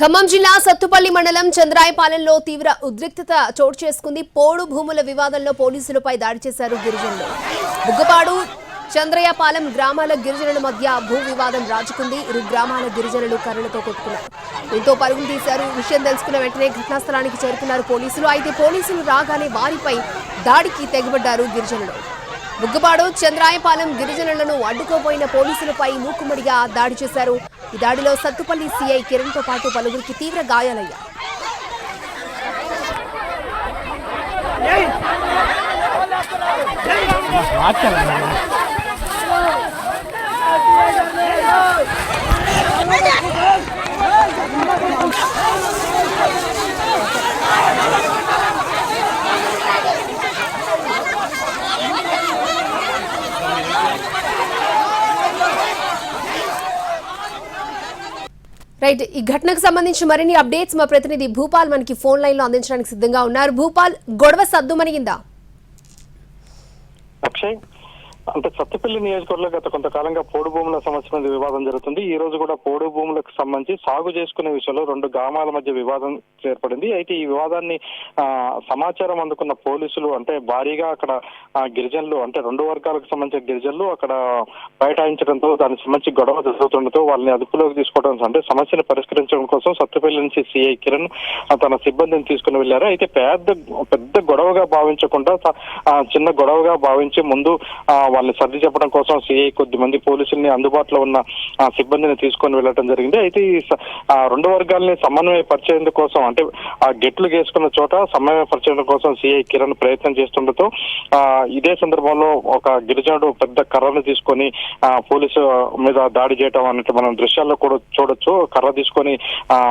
ఖమ్మం జిల్లా సత్తుపల్లి మండలం చంద్రాయపాలెంలో తీవ్ర ఉద్రిక్తత చోటు చేసుకుంది. పోడు భూముల వివాదంలో పోలీసులపై దాడి చేశారు గిరిజనులు. బుగ్గపాడు చంద్రయ్యపాలెం గ్రామాల గిరిజనుల మధ్య భూ వివాదం రాజుకుంది. ఇరు గ్రామాల గిరిజనులు కర్రలతో కొట్టుకున్నారు. దీంతో పరుగులు తీశారు. విషయం తెలుసుకున్న వెంటనే ఘటనా స్థలానికి చేరుకున్నారు పోలీసులు. అయితే పోలీసులు రాగానే వారిపై దాడికి తెగబడ్డారు గిరిజనులు. బుగ్గపాడు చంద్రాయపాలెం గిరిజనులను అడ్డుకోపోయిన పోలీసులపై మూకుమ్మడిగా దాడి చేశారు. ఈ దాడిలో సత్తుపల్లి సీఐ కిరణ్తో పాటు పలువురికి తీవ్ర గాయాలయ్యాయి. రైట్ ఈ ఘటనకు సంబంధించి మరిన్ని అప్డేట్స్ మా ప్రతినిధి భూపాల్ మనకి ఫోన్ లైన్లో అందించడానికి సిద్ధంగా ఉన్నారు. భూపాల్ గొడవ సద్దుమణిగిందా? అక్షయ్ అంటే సత్తుపల్లి నియోజకవర్గంలో గత కొంతకాలంగా పోడు భూముల సమస్య మీద వివాదం జరుగుతుంది. ఈ రోజు కూడా పోడు భూములకు సంబంధించి సాగు చేసుకునే విషయంలో రెండు గ్రామాల మధ్య వివాదం ఏర్పడింది. అయితే ఈ వివాదాన్ని సమాచారం అందుకున్న పోలీసులు అంటే భారీగా అక్కడ గిరిజనులు అంటే రెండు వర్గాలకు సంబంధించిన గిరిజనులు అక్కడ బైఠాయించడంతో దానికి సంబంధించి గొడవ జరుగుతుండటంతో వాళ్ళని అదుపులోకి తీసుకోవడం అంటే సమస్యను పరిష్కరించడం కోసం సత్తుపల్లి నుంచి సిఐ కిరణ్ తన సిబ్బందిని తీసుకుని వెళ్ళారు అయితే పెద్ద పెద్ద గొడవగా భావించకుండా చిన్న గొడవగా భావించి ముందు వాళ్ళని సర్ది చెప్పడం కోసం సిఐ కొద్ది మంది పోలీసుల్ని అందుబాటులో ఉన్న సిబ్బందిని తీసుకొని వెళ్ళటం జరిగింది. అయితే ఈ స- రెండు వర్గాల్ని సమన్వయపరిచేందుకు కోసం అంటే ఆ గెట్లు వేసుకున్న చోట సమన్వయపరిచేందుకు కోసం సిఐ కిరణ్ ప్రయత్నం చేస్తుండటంతో ఇదే సందర్భంలో ఒక గిరిజనుడు పెద్ద కర్రను తీసుకొని పోలీసు మీద దాడి చేయడం అన్నట్టు మనం దృశ్యాల్లో కూడా చూడొచ్చు. కర్ర తీసుకొని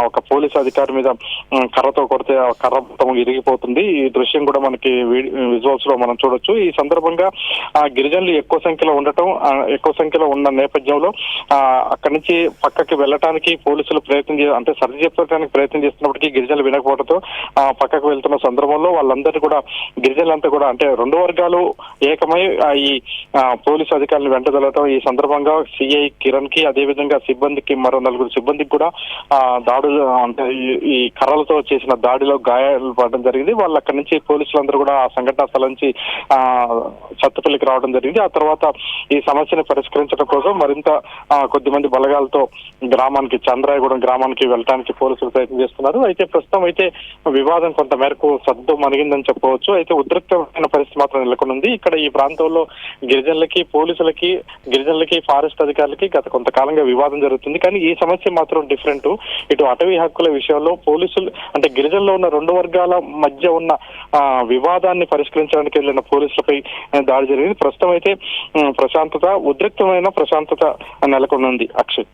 ఒక పోలీసు అధికారి మీద కర్రతో కొడితే ఆ కర్ర మొత్తం ఇరిగిపోతుంది. ఈ దృశ్యం కూడా మనకి విజువల్స్లో మనం చూడొచ్చు. ఈ సందర్భంగా ఆ గిరిజనులు ఎక్కువ సంఖ్యలో ఉండటం ఎక్కువ సంఖ్యలో ఉన్న నేపథ్యంలో అక్కడి నుంచి పక్కకి వెళ్ళటానికి పోలీసులు ప్రయత్నం చే అంటే సర్ది చెప్పడానికి ప్రయత్నం చేస్తున్నప్పటికీ గిరిజనులు వినకపోవడంతో పక్కకు వెళ్తున్న సందర్భంలో వాళ్ళందరినీ కూడా గిరిజనులంతా కూడా అంటే రెండు వర్గాలు ఏకమై ఈ పోలీసు అధికారులను వెంటదలటం ఈ సందర్భంగా సిఐ కిరణ్కి అదేవిధంగా సిబ్బందికి మరో నలుగురు సిబ్బందికి కూడా దాడులు అంటే ఈ- కర్రలతో చేసిన దాడిలో గాయాలు పడడం జరిగింది. వాళ్ళు అక్కడి నుంచి పోలీసులందరూ కూడా ఆ సంఘటన స్థలం నుంచి సత్తుపల్లికి రావడం జరిగింది. ఆ తర్వాత ఈ సమస్యను పరిష్కరించడం కోసం మరింత కొద్దిమంది కొద్ది మంది బలగాలతో గ్రామానికి చంద్రాయగూడెం గ్రామానికి వెళ్ళడానికి పోలీసులు ప్రయత్నం చేస్తున్నారు. అయితే ప్రస్తుతం అయితే వివాదం కొంత మేరకు సద్దు మణిగిందని చెప్పవచ్చు. అయితే ఉద్రిక్తమైన పరిస్థితి మాత్రం నెలకొనుంది. ఇక్కడ ఈ ప్రాంతంలో గిరిజనులకి పోలీసులకి గిరిజనులకి ఫారెస్ట్ అధికారులకి గత కొంతకాలంగా వివాదం జరుగుతుంది. కానీ ఈ సమస్య మాత్రం డిఫరెంట్. ఇటు అటవీ హక్కుల విషయంలో పోలీసులు అంటే గిరిజనులో ఉన్న రెండు వర్గాల మధ్య ఉన్న వివాదాన్ని పరిష్కరించడానికి వెళ్ళిన పోలీసులపై దాడి జరిగింది. ప్రస్తుతం అయితే ఉమ్, ప్రశాంతత ఉద్రిక్తమైన ప్రశాంతత నెలకొని ఉంది అక్షయ్.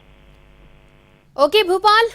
ఓకే భూపాల్.